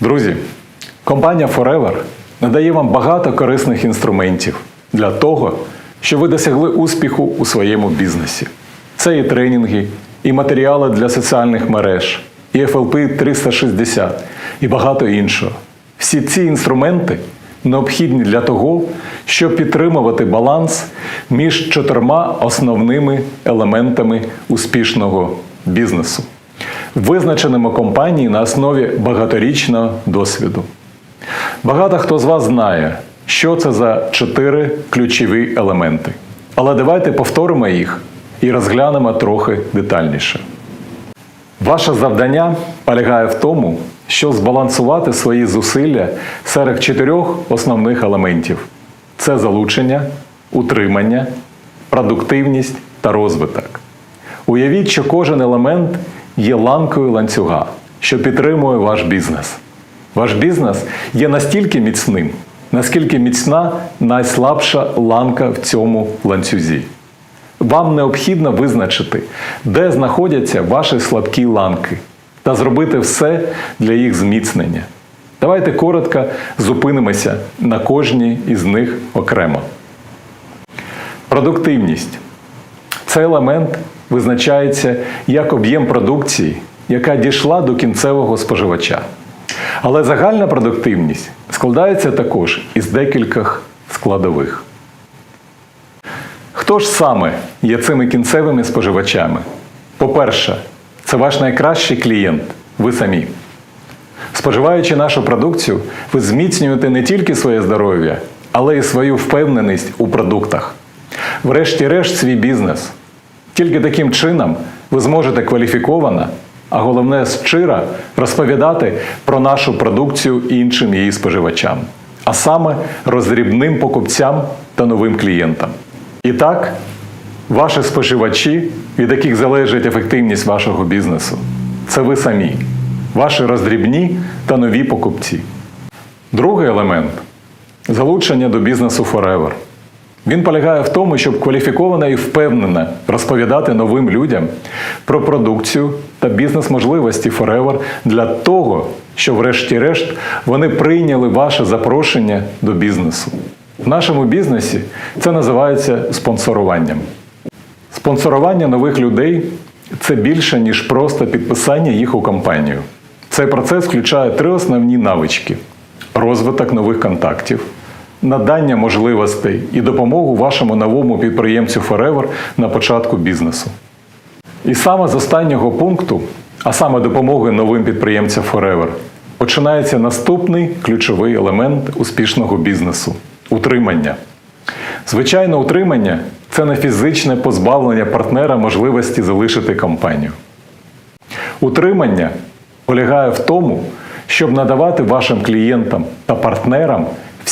Друзі, компанія Forever надає вам багато корисних інструментів для того, щоб ви досягли успіху у своєму бізнесі. Це і тренінги, і матеріали для соціальних мереж, і FLP 360, і багато іншого. Всі ці інструменти необхідні для того, щоб підтримувати баланс між чотирма основними елементами успішного бізнесу, визначеними компанії на основі багаторічного досвіду. Багато хто з вас знає, що це за чотири ключові елементи. Але давайте повторимо їх і розглянемо трохи детальніше. Ваше завдання полягає в тому, щоб збалансувати свої зусилля серед чотирьох основних елементів: це залучення, утримання, продуктивність та розвиток. Уявіть, що кожен елемент є ланкою ланцюга, що підтримує ваш бізнес. Ваш бізнес є настільки міцним, наскільки міцна найслабша ланка в цьому ланцюзі. Вам необхідно визначити, де знаходяться ваші слабкі ланки, та зробити все для їх зміцнення. Давайте коротко зупинимося на кожній із них окремо. Продуктивність. Цей елемент визначається як об'єм продукції, яка дійшла до кінцевого споживача. Але загальна продуктивність складається також із декількох складових. Хто ж саме є цими кінцевими споживачами? По-перше, це ваш найкращий клієнт, ви самі. Споживаючи нашу продукцію, ви зміцнюєте не тільки своє здоров'я, але й свою впевненість у продуктах. Врешті-решт, свій бізнес. Тільки таким чином ви зможете кваліфіковано, а головне щиро розповідати про нашу продукцію іншим її споживачам, а саме роздрібним покупцям та новим клієнтам. І так, ваші споживачі, від яких залежить ефективність вашого бізнесу, це ви самі, ваші роздрібні та нові покупці. Другий елемент залучення до бізнесу Forever. Він полягає в тому, щоб кваліфіковано і впевнено розповідати новим людям про продукцію та бізнес-можливості Forever для того, щоб, врешті-решт, вони прийняли ваше запрошення до бізнесу. В нашому бізнесі це називається спонсоруванням. Спонсорування нових людей це більше, ніж просто підписання їх у компанію. Цей процес включає три основні навички: розвиток нових контактів, надання можливостей і допомогу вашому новому підприємцю Forever на початку бізнесу. І саме з останнього пункту, а саме допомоги новим підприємцям Forever, починається наступний ключовий елемент успішного бізнесу утримання. Звичайно, утримання це не фізичне позбавлення партнера можливості залишити компанію. Утримання полягає в тому, щоб надавати вашим клієнтам та партнерам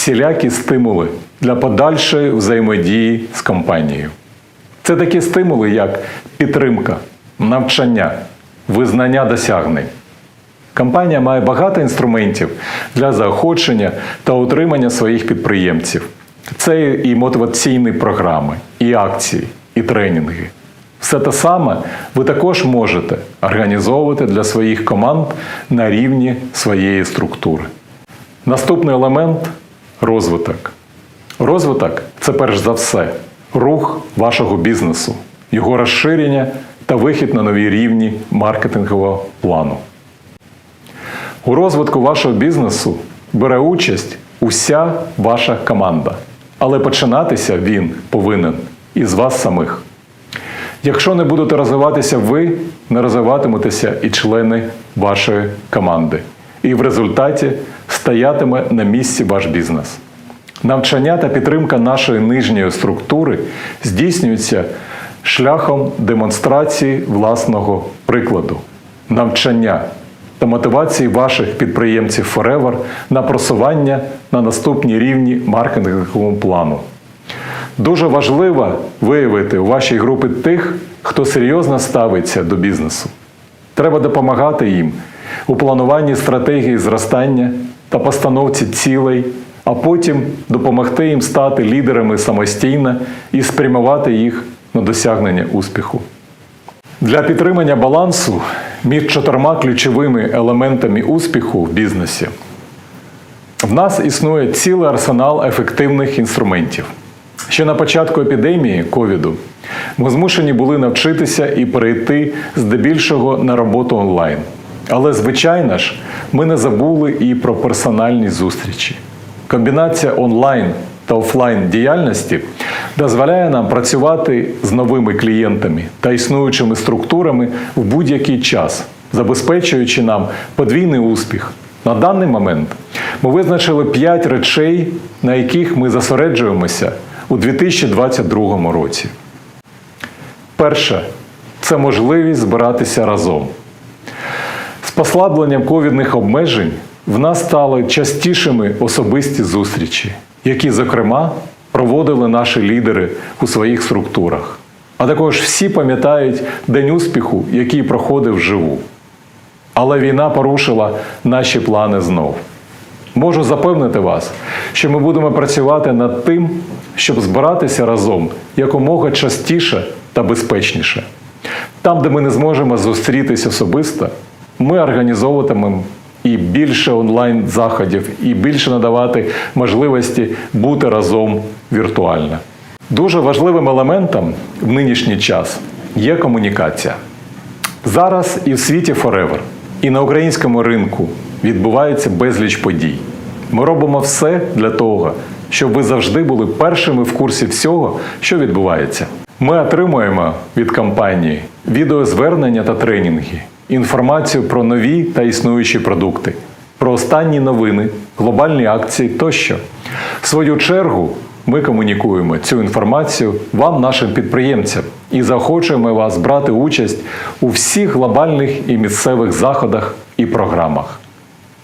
всілякі стимули для подальшої взаємодії з компанією. Це такі стимули, як підтримка, навчання, визнання досягнень. Компанія має багато інструментів для заохочення та утримання своїх підприємців. Це і мотиваційні програми, і акції, і тренінги. Все те саме ви також можете організовувати для своїх команд на рівні своєї структури. Наступний елемент розвиток. Розвиток це перш за все рух вашого бізнесу, його розширення та вихід на нові рівні маркетингового плану. У розвитку вашого бізнесу бере участь уся ваша команда. Але починатися він повинен із вас самих. Якщо не будете розвиватися ви, не розвиватиметеся і члени вашої команди. І в результаті стоятиме на місці ваш бізнес. Навчання та підтримка нашої нижньої структури здійснюється шляхом демонстрації власного прикладу, навчання та мотивації ваших підприємців Forever на просування на наступні рівні маркетингового плану. Дуже важливо виявити у вашій групі тих, хто серйозно ставиться до бізнесу. Треба допомагати їм у плануванні стратегії зростання та постановці цілей, а потім допомогти їм стати лідерами самостійно і спрямувати їх на досягнення успіху. Для підтримання балансу між чотирма ключовими елементами успіху в бізнесі. В нас існує цілий арсенал ефективних інструментів. Ще на початку епідемії ковіду ми змушені були навчитися і перейти здебільшого на роботу онлайн. Але, звичайно ж, ми не забули і про персональні зустрічі. Комбінація онлайн та офлайн діяльності дозволяє нам працювати з новими клієнтами та існуючими структурами в будь-який час, забезпечуючи нам подвійний успіх. На даний момент ми визначили 5 речей, на яких ми зосереджуємося у 2022 році. Перше це можливість збиратися разом. Послабленням ковідних обмежень в нас стали частішими особисті зустрічі, які, зокрема, проводили наші лідери у своїх структурах. А також всі пам'ятають День успіху, який проходив вживу. Але війна порушила наші плани знов. Можу запевнити вас, що ми будемо працювати над тим, щоб збиратися разом якомога частіше та безпечніше. Там, де ми не зможемо зустрітись особисто, ми організовуватимемо і більше онлайн заходів, і більше надавати можливості бути разом віртуально. Дуже важливим елементом в нинішній час є комунікація. Зараз і в світі Forever, і на українському ринку відбувається безліч подій. Ми робимо все для того, щоб ви завжди були першими в курсі всього, що відбувається. Ми отримуємо від компанії відеозвернення та тренінги, інформацію про нові та існуючі продукти, про останні новини, глобальні акції тощо. В свою чергу ми комунікуємо цю інформацію вам, нашим підприємцям, і заохочуємо вас брати участь у всіх глобальних і місцевих заходах і програмах.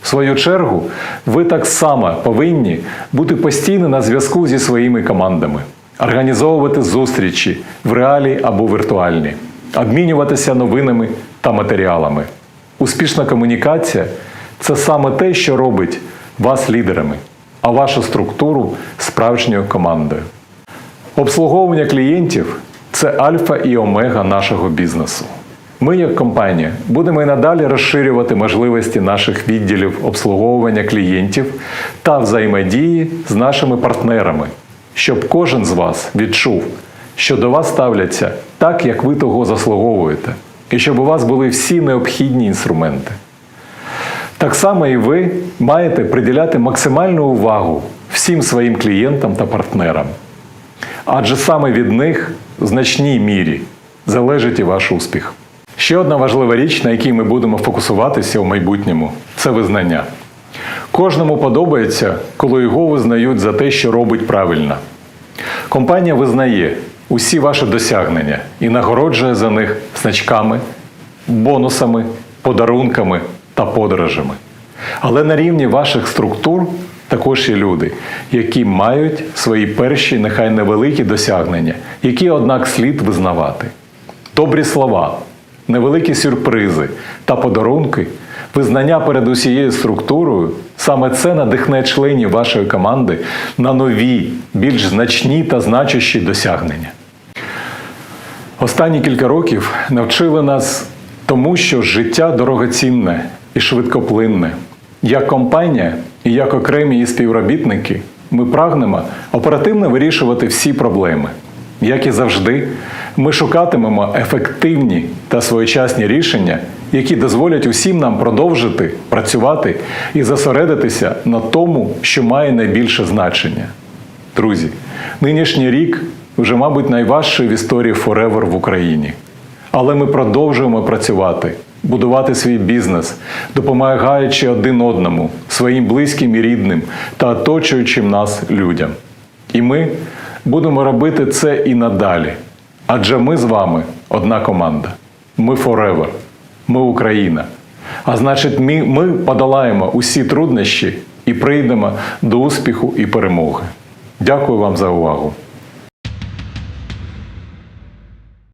В свою чергу, ви так само повинні бути постійно на зв'язку зі своїми командами, організовувати зустрічі в реалі або віртуальні, обмінюватися новинами та матеріалами. Успішна комунікація це саме те, що робить вас лідерами, а вашу структуру справжньою командою. Обслуговування клієнтів це альфа і омега нашого бізнесу. Ми, як компанія, будемо і надалі розширювати можливості наших відділів обслуговування клієнтів та взаємодії з нашими партнерами, щоб кожен з вас відчув, що до вас ставляться так, як ви того заслуговуєте, і щоб у вас були всі необхідні інструменти. Так само і ви маєте приділяти максимальну увагу всім своїм клієнтам та партнерам. Адже саме від них в значній мірі залежить і ваш успіх. Ще одна важлива річ, на якій ми будемо фокусуватися у майбутньому, це визнання. Кожному подобається, коли його визнають за те, що робить правильно. Компанія визнає усі ваші досягнення і нагороджує за них значками, бонусами, подарунками та подорожами. Але на рівні ваших структур також є люди, які мають свої перші, нехай невеликі досягнення, які, однак, слід визнавати. Добрі слова, невеликі сюрпризи та подарунки, визнання перед усією структурою саме це надихне членів вашої команди на нові, більш значні та значущі досягнення. Останні кілька років навчили нас тому, що життя дорогоцінне і швидкоплинне. Як компанія і як окремі її співробітники ми прагнемо оперативно вирішувати всі проблеми. Як і завжди, ми шукатимемо ефективні та своєчасні рішення, які дозволять усім нам продовжити працювати і зосередитися на тому, що має найбільше значення. Друзі, нинішній рік вже, мабуть, найважчий в історії Forever в Україні. Але ми продовжуємо працювати, будувати свій бізнес, допомагаючи один одному, своїм близьким і рідним та оточуючим нас людям. І ми будемо робити це і надалі. Адже ми з вами одна команда. Ми Forever. Ми Україна. А значить, ми, ми подолаємо усі труднощі і прийдемо до успіху і перемоги. Дякую вам за увагу.